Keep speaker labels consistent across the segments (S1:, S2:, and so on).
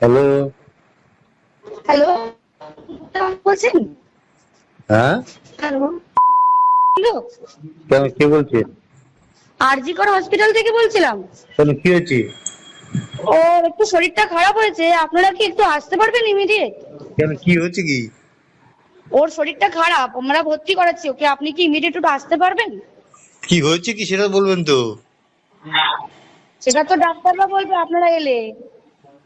S1: Hello.
S2: Hello. বলছেন?
S1: হ্যাঁ?
S2: Hello.
S1: কে বলছেন
S2: আরজিকর হসপিটাল থেকে বলছিলাম।
S1: কেন কি হয়েছে?
S2: ও একটু শরীরটা খারাপ হয়েছে। আপনারা কি একটু আসতে পারবেন ইমিডিয়েট?
S1: কেন কি হয়েছে কি?
S2: ওর শরীরটা খারাপ আমরা ভর্তি করাচ্ছি। ওকে আপনি কি ইমিডিয়েট একটু আসতে পারবেন?
S1: কি হয়েছে কি সেটা বলবেন তো?
S2: সেটা তো ডাক্তাররা বলবে আপনারা এলে।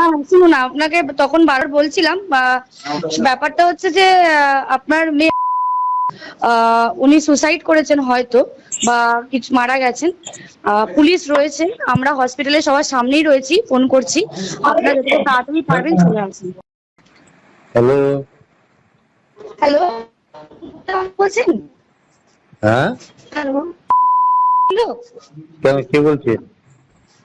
S2: হ্যাঁ শুনুন আপনাকে তখন বারবার বলছিলাম ব্যাপারটা হচ্ছে যে আপনার মেয়ে উনি সুসাইড করেছেন হয়তো বা কিছু মারা গেছেন। পুলিশ রয়েছে আমরা হসপিটালে সবার সামনেই রয়েছি ফোন করছি। আপনারা যতটা তাড়াতাড়ি পারবেন চলে আসুন।
S1: হ্যালো
S2: হ্যালো বলছেন?
S1: হ্যাঁ?
S2: হ্যালো হ্যালো
S1: কেন কে বলছেন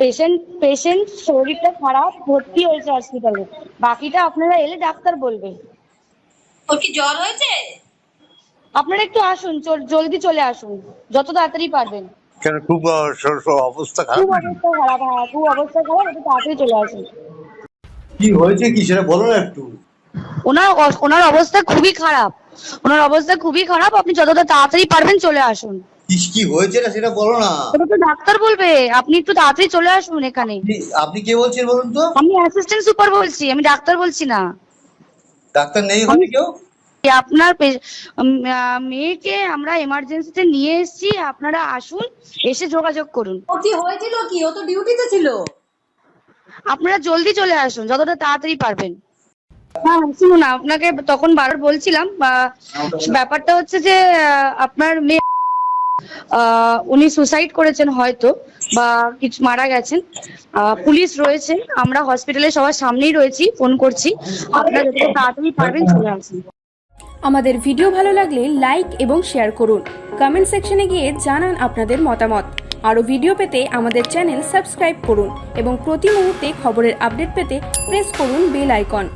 S2: পেশেন্ট পেশেন্ট শরীরটা খারাপ ভর্তি হয়েছে হসপিটালে বাকিটা আপনারা এলে ডাক্তার বলবে।
S3: ওর কি জ্বর হয়েছে?
S2: আপনারা একটু আসুন জলদি চলে আসুন যত তাড়াতাড়ি পারবেন।
S1: কেন খুব অবস্থা
S2: খুব অবস্থা খারাপ হ্যাঁ খুব অবস্থা খারাপ একটু তাড়াতাড়ি চলে আসুন।
S1: কি হয়েছে কি সেটা বলো না একটু।
S2: ওনার ওনার অবস্থা খুবই খারাপ। ওনার অবস্থা খুবই খারাপ আপনি যতটা তাড়াতাড়ি পারবেন চলে আসুন।
S1: কি কি হয়েছে না সেটা বলো না।
S2: ওটা তো ডাক্তার বলবে আপনি একটু তাড়াতাড়ি চলে আসুন এখানে।
S1: আপনি- কে বলছেন বলুন তো?
S2: আমি অ্যাসিস্ট্যান্ট সুপার বলছি আমি ডাক্তার বলছি না।
S1: ডাক্তার নেই হবে কেউ?
S2: আপনার পে- মেয়েকে আমরা এমার্জেন্সিতে নিয়ে এসেছি আপনারা আসুন এসে যোগাযোগ করুন।
S3: ও কি হয়েছিল কি? ও তো ডিউটিতে ছিল?
S2: আপনারা জলদি চলে আসুন যতটা তাড়াতাড়ি পারবেন। হ্যাঁ শুনুন আপনাকে তখন বারবার বলছিলাম ব্যাপারটা হচ্ছে যে আপনার মেয়ে উনি সুসাইড করেছেন হয়তো বা কিছু মারা গেছেন। পুলিশ রয়েছে, আমরা হসপিটালে সবার সামনেই রয়েছি ফোন করছি। আপনারা যতটা তাড়াতাড়ি পারবেন চলে আসুন।
S4: আমাদের ভিডিও ভালো লাগলে লাইক এবং শেয়ার করুন। কমেন্ট সেকশনে গিয়ে জানান আপনাদের মতামত। আরও ভিডিও পেতে আমাদের চ্যানেল সাবস্ক্রাইব করুন এবং প্রতি মুহূর্তে খবরের আপডেট পেতে প্রেস করুন বেল আইকন